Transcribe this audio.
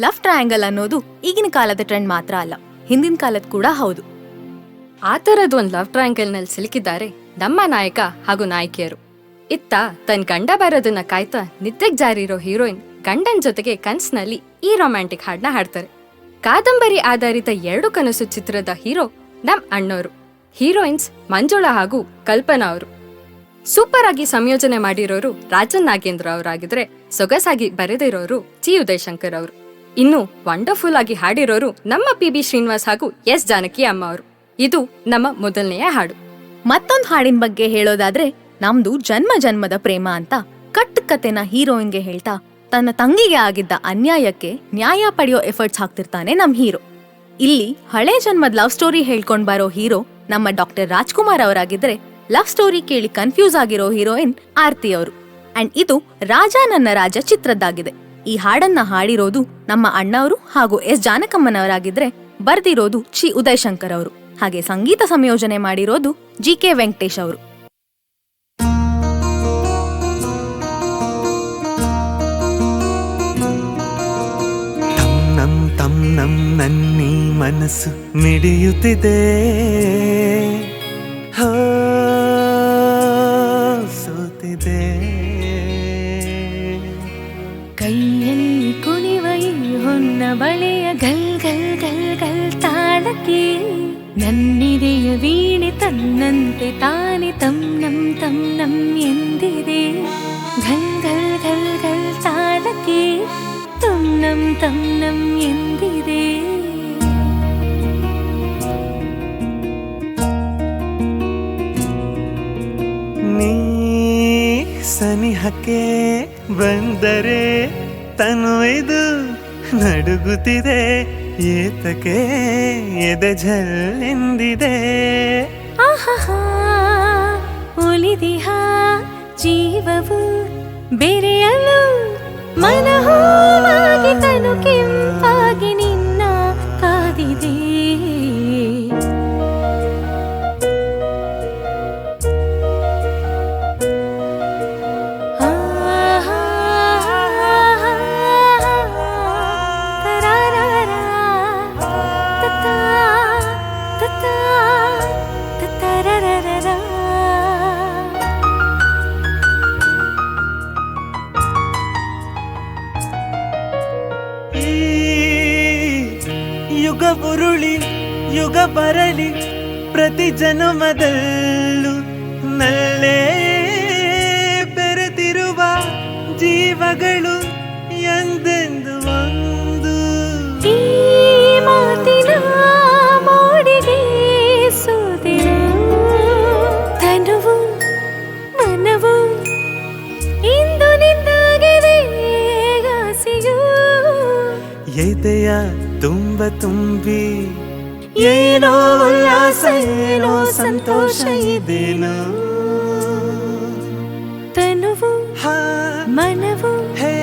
Love triangle ಅನ್ನೋದು ಈಗಿನ ಕಾಲದ ಟ್ರೆಂಡ್ ಮಾತ್ರ ಅಲ್ಲ. ಹಿಂದಿನ ಕಾಲದ ಕೂಡ ಹೌದು. ಆ ಥರದ್ ಒಂದ್ ಲವ್ ಟ್ರಯಾಂಗಲ್ನಲ್ಲಿ ಸಿಲುಕಿದ್ದಾರೆ ನಮ್ಮ ನಾಯಕ ಹಾಗೂ ನಾಯಕಿಯರು. ಇತ್ತ ತನ್ ಗಂಡ ಬರೋದನ್ನ ಕಾಯ್ತಾ ನಿದ್ದೆಗೆ ಜಾರಿರೋ ಹೀರೋಯಿನ್ ಗಂಡನ್ ಜೊತೆಗೆ ಕನ್ಸ್ನಲ್ಲಿ ಈ ರೊಮ್ಯಾಂಟಿಕ್ ಹಾಡ್ನ ಹಾಡ್ತಾರೆ. ಕಾದಂಬರಿ ಆಧಾರಿತ ಎರಡು ಕನಸು ಚಿತ್ರದ ಹೀರೋ ನಮ್ ಅಣ್ಣೋರು. ಹೀರೋಯಿನ್ಸ್ ಮಂಜುಳಾ ಹಾಗೂ ಕಲ್ಪನಾ ಅವರು. ಸೂಪರ್ ಆಗಿ ಸಂಯೋಜನೆ ಮಾಡಿರೋರು ರಾಜನ್ ನಾಗೇಂದ್ರ ಅವರಾಗಿದ್ರೆ ಸೊಗಸಾಗಿ ಬರೆದಿರೋರು ಜಿ ಉದಯಶಂಕರ್ ಅವರು. ಇನ್ನು ವಂಡರ್ಫುಲ್ ಆಗಿ ಹಾಡಿರೋರು ನಮ್ಮ ಪಿ ಬಿ ಶ್ರೀನಿವಾಸ್ ಹಾಗೂ ಎಸ್ ಜಾನಕಿ ಅಮ್ಮ ಅವರು ಇದು ನಮ್ಮ ಮೊದಲನೆಯ ಹಾಡು. ಮತ್ತೊಂದು ಹಾಡಿನ ಬಗ್ಗೆ ಹೇಳೋದಾದ್ರೆ, ನಮ್ದು ಜನ್ಮ ಜನ್ಮದ ಪ್ರೇಮ ಅಂತ ಕಟ್ ಕತೆನ ಹೀರೋಯಿನ್ಗೆ ಹೇಳ್ತಾ ತನ್ನ ತಂಗಿಗೆ ಆಗಿದ್ದ ಅನ್ಯಾಯಕ್ಕೆ ನ್ಯಾಯ ಪಡೆಯೋ ಎಫರ್ಟ್ಸ್ ಹಾಕ್ತಿರ್ತಾನೆ ನಮ್ ಹೀರೋ. ಇಲ್ಲಿ ಹಳೆ ಜನ್ಮದ ಲವ್ ಸ್ಟೋರಿ ಹೇಳ್ಕೊಂಡ್ ಬರೋ ಹೀರೋ ನಮ್ಮ ಡಾಕ್ಟರ್ ರಾಜ್ಕುಮಾರ್ ಅವರಾಗಿದ್ರೆ ಲವ್ ಸ್ಟೋರಿ ಕೇಳಿ ಕನ್ಫ್ಯೂಸ್ ಆಗಿರೋ ಹೀರೋಯಿನ್ ಆರ್ತಿ ಅವರು ಅಂಡ್ ಇದು ರಾಜ ನನ್ನ ರಾಜ ಚಿತ್ರದ್ದಾಗಿದೆ. ಈ ಹಾಡನ್ನ ಹಾಡಿರೋದು ನಮ್ಮ ಅಣ್ಣವರು ಹಾಗೂ ಎಸ್ ಜಾನಕಮ್ಮನವರಾಗಿದ್ರೆ ಬರ್ದಿರೋದು ಚಿ ಉದಯಶಂಕರ್ ಅವರು. ಹಾಗೆ ಸಂಗೀತ ಸಂಯೋಜನೆ ಮಾಡಿರೋದು ಜಿ ಕೆ ವೆಂಕಟೇಶ್ ಅವರು. ತಮ್ ಮನಸ್ಸು ಮಿಡಿಯುತ್ತಿದೆ. ಬಳೆಯ ಗಲ್ ಗಲ್ ಗಲ್ ಗಲ್ ತಾಳಕ್ಕೆ ನನ್ನಿದೆಯ ವೀಣೆ ತನ್ನಂತೆ ತಾನೆ ತಂ ನಂ ತಂ ನಂ ಎಂದಿದೆ. ಘಲ್ ಘಲ್ ಘಲ್ ಘಲ್ ತಾಳಕ್ಕೆ ತುಂ ನಂ ತಂ ನಂ ಎಂದಿದೆ. ಸನಿಹಕ್ಕೆ ಬಂದರೆ ತನು ಇದು ನಡುಗುತ್ತಿದೆ ಏತಕ್ಕೆ ಎದೆ ಜಲ್ಲೆಂದಿದೆ ಒಲಿದಿಹ ಜೀವವು ಬೆರೆಯಲು ಮನಹೋವಾಗಿ ತನು ಕೆಂಪಾಗಿ ಉರುಳಿ ಯುಗ ಬರಲಿ ಪ್ರತಿ ಜನುಮದಲ್ಲೂ ನಲ್ಲೇ ಬೆರೆತಿರುವ ಜೀವಗಳು ಎಂದೆಂದು ಒಂದು. ಮಾತಿನ ಮೋಡಿಗೆ ಸೋದೆನು ತನುವು ಮನವು ಇಂದು ನಿಂದಾಗಿದೆ ಎದೆಯ ತುಂಬ ತುಂಬಿ ಏನೋ ಉಲ್ಲಾಸ ಏನೋ ಸಂತೋಷ ಇದೇನೋ? ತನುವು ಮನವು ಹೇ